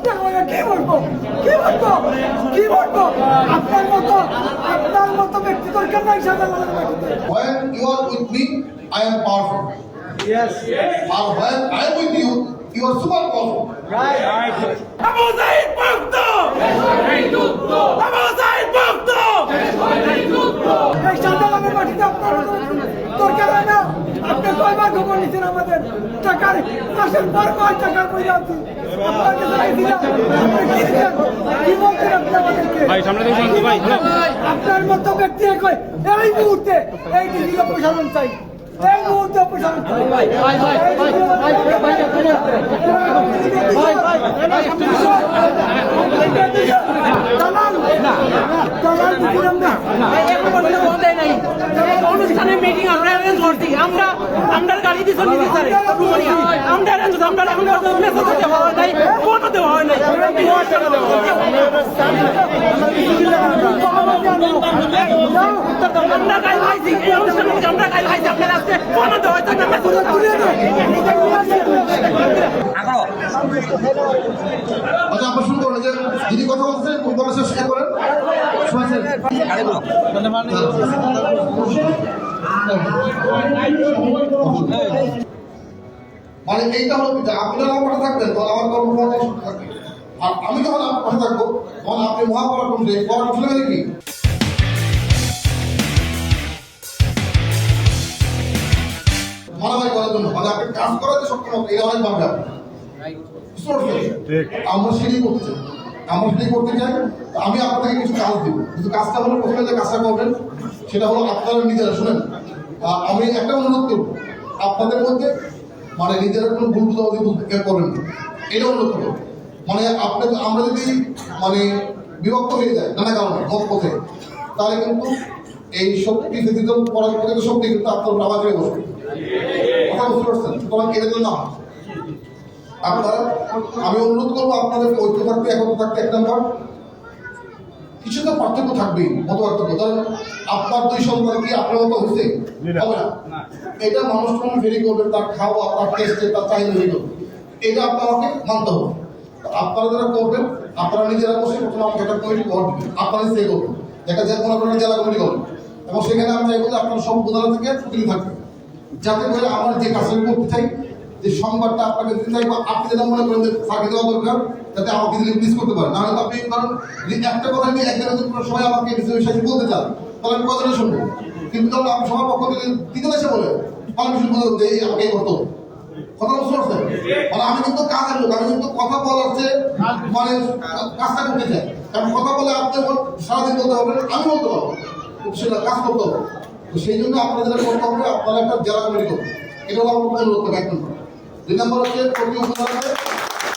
আপনার মনে কি বলব? কি বলব? কি বলব? আপনার মতো আপনার মতো ব্যক্তি দরকার নাই মাটিতে। When you are with me, I am powerful. Yes. And when I am with you, you are super powerful. Right. Abu Saeed মুক্ত আবু সাইদ মুক্ত এই শাহজালালের মাটিতে আপনার দরকার আপনি কয়বার খবর নিচ্ছেন আমাদের টাকার মাসের পর মাস টাকার পরে যাচ্ছি আপনার মতো ব্যক্তি এই মুহূর্তে এই ডিজিটাল প্রসারণ চাই এই মুহূর্তে প্রসারণ দালাল দালাল বুঝলাম না নিতে স্যার আমরা আমরা আমরা মেসেজ দেওয়া হয় নাই ফোনও দেওয়া হয় নাই। আমরা গাড়ি খাইছি এই অনুষ্ঠানে আমরা গাড়ি খাইছি আপনার আজকে ফোনও দেওয়া হয়েছে না আচ্ছা আপনার শুরু করুন যে দিদি কথা বলছেন বলে শেষ করেন। শুনেছেন? মানে এইটা হলো আপনারা আমার থাকবেন তখন আমার কর্মকর্তা থাকবে আর আমি যখন আপনার পাশে থাকব তখন আপনি মহাপরাক্রম যে পরাক্রম শুনে গেলে কি মারামারি করার জন্য। মানে আপনি কাজ করাতে সক্ষম এটা অনেক ভাবে? আমরা সেটাই করতে চাই। আমরা সেটাই করতে চাই আমি আপনাকে কিছু কাজ দিব। কিন্তু কাজটা হলো প্রথমে যে কাজটা করবেন সেটা হলো আপনারা নিজেরা, শুনেন। আমি একটা অনুরোধ করব, আপনাদের মধ্যে মানে নিজেরা কোনো ভুল বুঝতে করবেন না। এটা অনুরোধ করব। মানে আপনি আমরা যদি মানে বিভক্ত হয়ে যায় নানা কারণে, মত পথে, তাহলে কিন্তু এই শক্তি ব্যতীত পরবর্তী শক্তি কিন্তু আপনার আবার হয়ে বসবে। কথা বুঝতে পারছেন? সুতরাং এটা যেন না। আপনারা আমি অনুরোধ করব আপনাদেরকে ঐক্য থাকতে একত্র থাকতে এক নম্বর। কিছু তো পার্থক্য থাকবেই মত পার্থক্য ধরেন আপনার দুই সন্তান কি? আপনার মতো হয়েছে? হবে না। এটা মানুষ যখন ভেরি করবে তার খাওয়া তার টেস্টে তার চাহিদা ভেরি করবে এটা আপনাকে মানতে হবে। আপনারা যারা করবেন আপনারা নিজেরা বসে প্রথমে আমাকে একটা কমিটি গঠন দিবেন। আপনারা সে করবেন। একটা যে মনে করেন জেলা কমিটি করবেন এবং সেখানে আমি চাইব আপনার আপনারা সব উপজেলা থেকে প্রতিনিধি থাকবে। যাতে করে আমরা যে কাজটা করতে চাই যে সংবাদটা আপনাকে দিতে চাই বা আপনি যেটা মনে করেন যে ফাঁকি দেওয়া দরকার যাতে আমাকে দিলে প্লিজ করতে পারেন নাহলে তো আপনি ধরেন একটা কথা নিয়ে একজনের যদি পুরো সবাই আমাকে বিষয়ে বলতে চান, তাহলে আমি কজনে শুনব। কিন্তু তখন আপনি সবার পক্ষ থেকে দিতে এসে বলে পারমিশন বলে যে, এই আমাকে হবে। কথা বুঝতে মানে আমি কিন্তু লোক, আমি কিন্তু কথা বলার চেয়ে মানে কাজটা করতে চাই। কারণ কথা বলে আপনি সারাদিন বলতে হবে আমি বলতে পারব। সেটা কাজ করতে হবে। তো সেই জন্য আপনারা যেটা করতে হবে, আপনারা একটা জেলা কমিটি করবেন এটা হলো আমার অনুরোধ করবে এক নম্বর। দুই নম্বর হচ্ছে প্রতি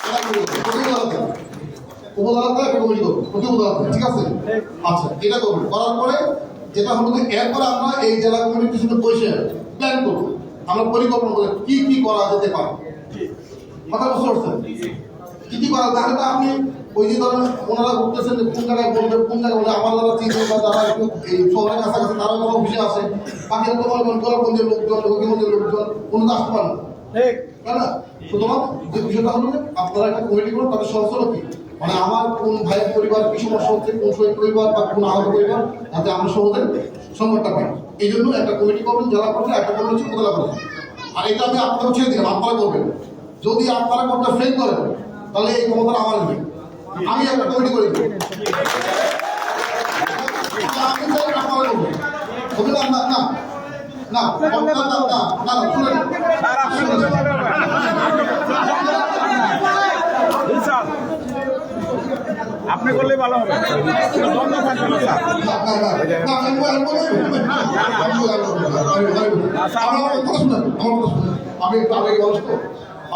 উপজেলাতে একটা ঠিক। আছে আচ্ছা এটা করবে করার পরে যেটা হলো এরপরে আমরা এই জেলা কমিটির সাথে বসে প্ল্যান আমরা পরিকল্পনা করে কি কি করা যেতে পারে কথা বুঝতে পারছেন করা তাহলে তো আপনি ওই যে ধরেন ওনারা ঘুরতেছেন যে কোন জায়গায় বলবে আমার যারা চিন্তা বা যারা একটু এই শহরের কাছাকাছি তারা অফিসে আসে বাকিরা লোকজন হকিগঞ্জের লোকজন কোনো আসতে পারে না তাই না সুতরাং যে বিষয়টা হলো আপনারা একটা কমিটি করুন তাদের সহচল কি মানে আমার কোন ভাইয়ের পরিবার কি সমস্যা হচ্ছে কোন শহীদ পরিবার বা কোন আহত পরিবার যাতে আমরা সহজে সংকটটা পাই। এই জন্য একটা কমিটি করবেন জেলা পর্যায়ে একটা কমিটি হচ্ছে উপজেলা পর্যায়ে আর এটা আমি আপনারা ছেড়ে দিলাম আপনারা করবেন। যদি আপনারা কোনটা ফেল করেন তাহলে এই ক্ষমতা আমার নেবে আমি একটা কমিটি করে দেবো আমি চাই আপনারা করবেন। না না না না না না না আপনি করলে ভালো হবে। দ্বন্দ্ব থাকবে না, আমি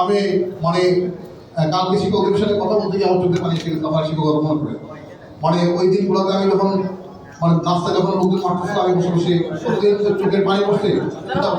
আমি মানে কালকে শিক্ষকদের সাথে কথা বলতে গিয়ে আমার চোখে পানি এসে আমার শিক্ষক মনে করে। মানে ওই দিনগুলোতে আমি যখন মানে রাস্তায় যখন লোকজন মারতেছিল আমি বসে বসে চোখের পানি করতাম